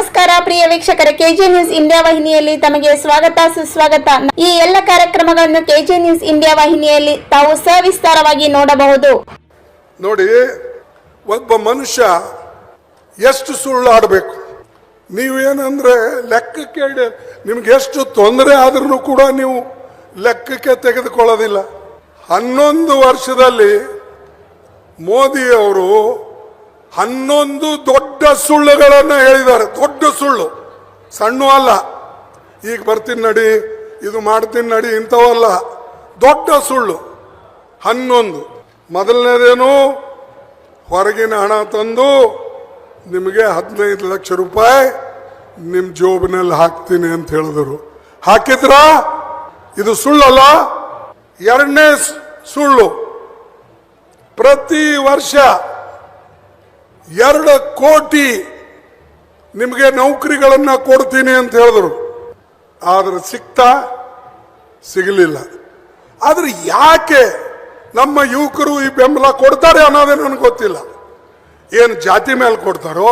ನಮಸ್ಕಾರ ಪ್ರಿಯ ವೀಕ್ಷಕರ, K J news India ವಾಹಿನಿಯಲ್ಲಿ ತಮಗೆ ಸ್ವಾಗತ, ಸುಸ್ವಾಗತ. ಈ ಎಲ್ಲ ಕಾರ್ಯಕ್ರಮಗಳನ್ನು ಕೆಜೆ ನ್ಯೂಸ್ ಇಂಡಿಯಾ ವಾಹಿನಿಯಲ್ಲಿ ತಾವು ಸವಿಸ್ತಾರವಾಗಿ ನೋಡಬಹುದು. ನೋಡಿ, ಒಬ್ಬ ಮನುಷ್ಯ ಎಷ್ಟು ಸುಳ್ಳು ಆಡಬೇಕು ನೀವೇನಂದ್ರೆ ಲೆಕ್ಕಕ್ಕೆ ನಿಮ್ಗೆ ಎಷ್ಟು ತೊಂದರೆ ಆದ್ರೂ ಕೂಡ ನೀವು ಲೆಕ್ಕಕ್ಕೆ ತೆಗೆದುಕೊಳ್ಳೋದಿಲ್ಲ. ಹನ್ನೊಂದು ವರ್ಷದಲ್ಲಿ ಮೋದಿಯವರು ಹನ್ನೊಂದು ದೊಡ್ಡ ಸುಳ್ಳುಗಳನ್ನು ಹೇಳಿದ್ದಾರೆ. ದೊಡ್ಡ ಸುಳ್ಳು. ಸಣ್ಣ ಅಲ್ಲ. ಈಗ ಬರ್ತೀನಿ ನಡಿ, ಇದು ಮಾಡ್ತೀನಿ ನಡಿ, ಇಂಥವಲ್ಲ. ದೊಡ್ಡ ಸುಳ್ಳು. ಹನ್ನೊಂದು. ಮೊದಲನೇದೇನು? ಹೊರಗಿನ ಹಣ ತಂದು ನಿಮಗೆ ಹದಿನೈದು ಲಕ್ಷ ರೂಪಾಯಿ ನಿಮ್ಮ ಜೋಬಿನಲ್ಲಿ ಹಾಕ್ತೀನಿ ಅಂತ ಹೇಳಿದರು. ಹಾಕಿದ್ರ? ಇದು ಸುಳ್ಳಲ್ಲ? ಎರಡನೇ ಸುಳ್ಳು. ಪ್ರತಿ ವರ್ಷ ಎರಡು ಕೋಟಿ ನಿಮಗೆ ನೌಕರಿಗಳನ್ನು ಕೊಡ್ತೀನಿ ಅಂತ ಹೇಳಿದ್ರು. ಆದರೆ ಸಿಕ್ತಾ ಸಿಗಲಿಲ್ಲ. ಆದರೆ ಯಾಕೆ ನಮ್ಮ ಯುವಕರು ಈ ಬೆಂಬಲ ಕೊಡ್ತಾರೆ ಅನ್ನೋದೇ ನನಗೆ ಗೊತ್ತಿಲ್ಲ. ಏನು ಜಾತಿ ಮೇಲೆ ಕೊಡ್ತಾರೋ,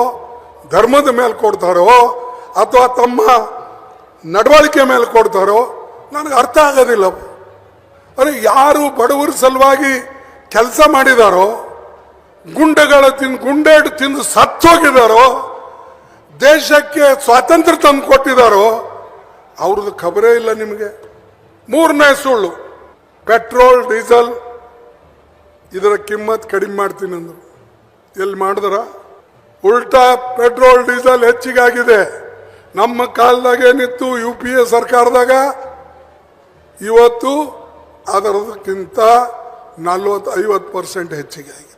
ಧರ್ಮದ ಮೇಲೆ ಕೊಡ್ತಾರೋ, ಅಥವಾ ತಮ್ಮ ನಡವಳಿಕೆ ಮೇಲೆ ಕೊಡ್ತಾರೋ, ನನಗೆ ಅರ್ಥ ಆಗೋದಿಲ್ಲ. ಅರೆ ಯಾರು ಬಡವರ ಸಲುವಾಗಿ ಕೆಲಸ ಮಾಡಿದಾರೋ ಗುಂಡೆಗಳ ತಿಂದು ಗುಂಡೆಡ್ ತಿಂದು ಸತ್ತೋಗಿದಾರೋ, ದೇಶಕ್ಕೆ ಸ್ವಾತಂತ್ರ್ಯ ತಂದು ಕೊಟ್ಟಿದಾರೋ, ಅವ್ರದ್ದು ಖಬರೇ ಇಲ್ಲ ನಿಮಗೆ. ಮೂರನೇ ಸುಳ್ಳು, ಪೆಟ್ರೋಲ್, ಡೀಸೆಲ್, ಇದರ ಕಿಮ್ಮತ್ ಕಡಿಮೆ ಮಾಡ್ತೀನಿ ಅಂದರು. ಎಲ್ಲಿ ಮಾಡಿದ್ರ? ಉಲ್ಟಾ ಪೆಟ್ರೋಲ್, ಡೀಸೆಲ್ ಹೆಚ್ಚಿಗಾಗಿದೆ ನಮ್ಮ ಕಾಲದಾಗ ಏನಿತ್ತು ಯು ಪಿ ಎ ಸರ್ಕಾರದಾಗ? ಇವತ್ತು ಅದರದಕ್ಕಿಂತ ನಲ್ವತ್ತು ಐವತ್ತು ಪರ್ಸೆಂಟ್ ಹೆಚ್ಚಿಗೆ ಆಗಿದೆ.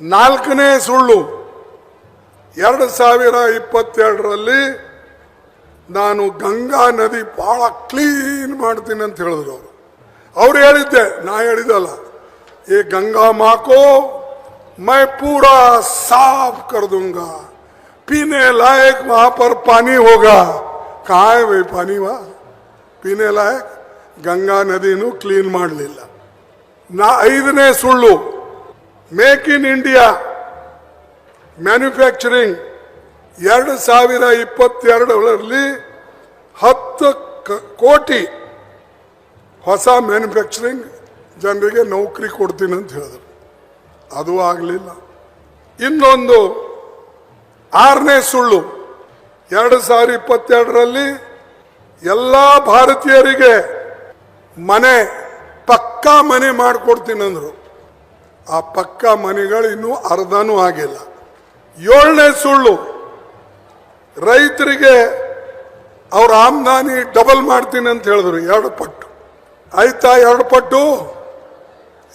ನಾಲ್ಕನೇ ಸುಳ್ಳು ಎರಡು ಸಾವಿರ ಇಪ್ಪತ್ತೆರಡರಲ್ಲಿ ನಾನು ಗಂಗಾ ನದಿ ಬಹಳ ಕ್ಲೀನ್ ಮಾಡ್ತೀನಿ ಅಂತ ಹೇಳಿದ್ರು ಅವರು ಅವ್ರು ಹೇಳಿದ್ದೆ ನಾ ಹೇಳಿದಲ್ಲ ये गंगा माँ को मैं पूरा साफ कर दूंगा पीने लायक वहां पर पानी होगा कहा है वही पानी वहां ಪೀನೆ ಲಾಯಕ್ ಗಂಗಾ ನದಿನೂ ಕ್ಲೀನ್ ಮಾಡಲಿಲ್ಲ ನಾ ಐದನೇ ಸುಳ್ಳು ಮೇಕ್ ಇನ್ ಇಂಡಿಯಾ ಮ್ಯಾನುಫ್ಯಾಕ್ಚರಿಂಗ್ ಎರಡು ಸಾವಿರ ಇಪ್ಪತ್ತೆರಡರಲ್ಲಿ ಹತ್ತು ಕೋಟಿ ಹೊಸ ಮ್ಯಾನುಫ್ಯಾಕ್ಚರಿಂಗ್ ಜನರಿಗೆ ನೌಕರಿ ಕೊಡ್ತೀನಿ ಅಂತ ಹೇಳಿದ್ರು. ಅದು ಆಗಲಿಲ್ಲ. ಇನ್ನೊಂದು ಆರನೇ ಸುಳ್ಳು. ಎರಡು ಸಾವಿರ ಇಪ್ಪತ್ತೆರಡರಲ್ಲಿ ಎಲ್ಲ ಭಾರತೀಯರಿಗೆ ಮನೆ, ಪಕ್ಕಾ ಮನೆ ಮಾಡಿಕೊಡ್ತೀನಿ ಅಂದರು. ಆ ಪಕ್ಕ ಮನೆಗಳು ಇನ್ನೂ ಅರ್ಧನೂ ಆಗಿಲ್ಲ. ಏಳನೇ ಸುಳ್ಳು. ರೈತರಿಗೆ ಅವ್ರ ಆಮ್ದಾನಿ ಡಬಲ್ ಮಾಡ್ತೀನಿ ಅಂತ ಹೇಳಿದ್ರು. ಎರಡು ಪಟ್ಟು. ಆಯ್ತಾ ಎರಡು ಪಟ್ಟು?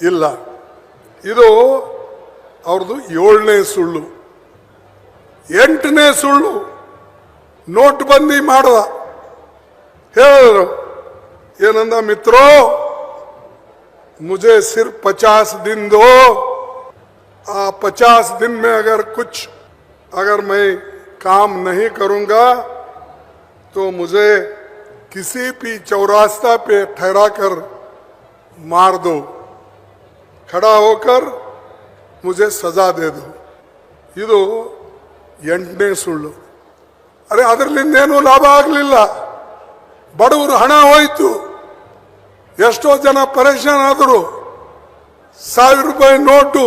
ಇಲ್ಲ. ಇದು ಅವ್ರದ್ದು ಏಳನೇ ಸುಳ್ಳು. ಎಂಟನೇ ಸುಳ್ಳು. ನೋಟ್ಬಂದಿ ಮಾಡ್ದ. ಹೇಳಿದ್ರು. ಏನಂದ ಮಿತ್ರೋ? मुझे सिर्फ पचास दिन दो आ पचास दिन में अगर कुछ अगर मैं काम नहीं करूंगा तो मुझे किसी भी चौरास्ता पे ठहरा कर मार दो खड़ा होकर मुझे सजा दे दो ಇದು ಎಂಟನೇ ಸುಳ್ಳು ಅರೆ ಅದರಲ್ಲಿಂದೇನೂ ಲಾಭ ಆಗಲಿಲ್ಲ ಬಡವರು ಹಣ ಹೋಯ್ತು ಎಷ್ಟೋ ಜನ ಪರೇಶಾನ್ ಆದರು ಸಾವಿರ ರೂಪಾಯಿ ನೋಟು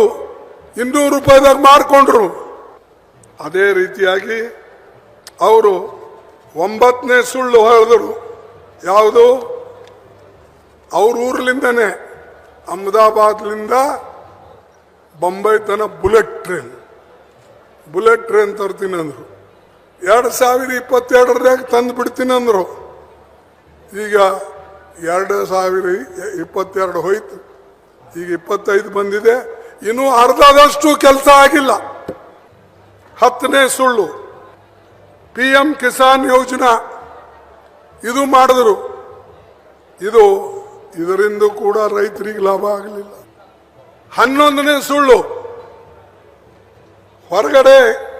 ಇನ್ನೂರು ರೂಪಾಯಿದಾಗ ಮಾರ್ಕೊಂಡ್ರು. ಅದೇ ರೀತಿಯಾಗಿ ಅವರು ಒಂಬತ್ತನೇ ಸುಳ್ಳು ಹೇಳಿದರು ಯಾವುದು? ಅವ್ರ ಊರ್ಲಿಂದನೇ, ಅಹಮದಾಬಾದ್ಲಿಂದ ಬೊಂಬೈ ತನ ಬುಲೆಟ್ ಟ್ರೈನ್. ಬುಲೆಟ್ ಟ್ರೈನ್ ತರ್ತೀನಿ ಅಂದರು. ಎರಡು ಸಾವಿರ ಇಪ್ಪತ್ತೆರಡರಾಗ ತಂದು ಬಿಡ್ತೀನಿ ಅಂದರು. ಈಗ ಎರಡು ಸಾವಿರ ಇಪ್ಪತ್ತೆರಡು ಹೋಯ್ತು. ಈಗ ಇಪ್ಪತ್ತೈದು ಬಂದಿದೆ. ಇನ್ನೂ ಅರ್ಧದಷ್ಟು ಕೆಲಸ ಆಗಿಲ್ಲ. ಹತ್ತನೇ ಸುಳ್ಳು. ಪಿ ಎಂ ಕಿಸಾನ್ ಯೋಜನಾ. ಇದು ಮಾಡಿದ್ರು. ಇದು ಇದರಿಂದ ಕೂಡ ರೈತರಿಗೆ ಲಾಭ ಆಗಲಿಲ್ಲ. ಹನ್ನೊಂದನೇ ಸುಳ್ಳು. ಹೊರಗಡೆ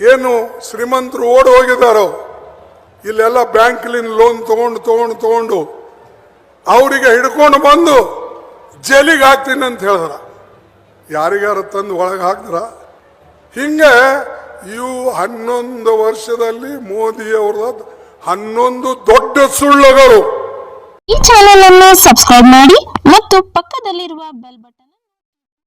ಏನು ಶ್ರೀಮಂತರು ಓಡಿ ಹೋಗಿದ್ದಾರೋ, ಇಲ್ಲೆಲ್ಲ ಬ್ಯಾಂಕ್ಲಿಂದ ಲೋನ್ ತಗೊಂಡು ತಗೊಂಡು ತಗೊಂಡು ಅವರಿಗೆ ಹಿಡ್ಕೊಂಡು ಬಂದು ಜೈಲಿಗೆ ಹಾಕ್ತೀನಿ ಅಂತ ಹೇಳಿದ್ರ. ಯಾರಿಗಾರ ತಂದು ಒಳಗೆ ಹಾಕಿದ್ರ? ಹಿಂಗೆ ಇವು ಹನ್ನೊಂದು ವರ್ಷದಲ್ಲಿ ಮೋದಿ ಅವ್ರದ ಹನ್ನೊಂದು ದೊಡ್ಡ ಸುಳ್ಳುಗಳು. ಈ ಚಾನೆಲ್ ಅನ್ನು ಸಬ್ಸ್ಕ್ರೈಬ್ ಮಾಡಿ ಮತ್ತು ಪಕ್ಕದಲ್ಲಿರುವ ಬೆಲ್ ಬಟನ್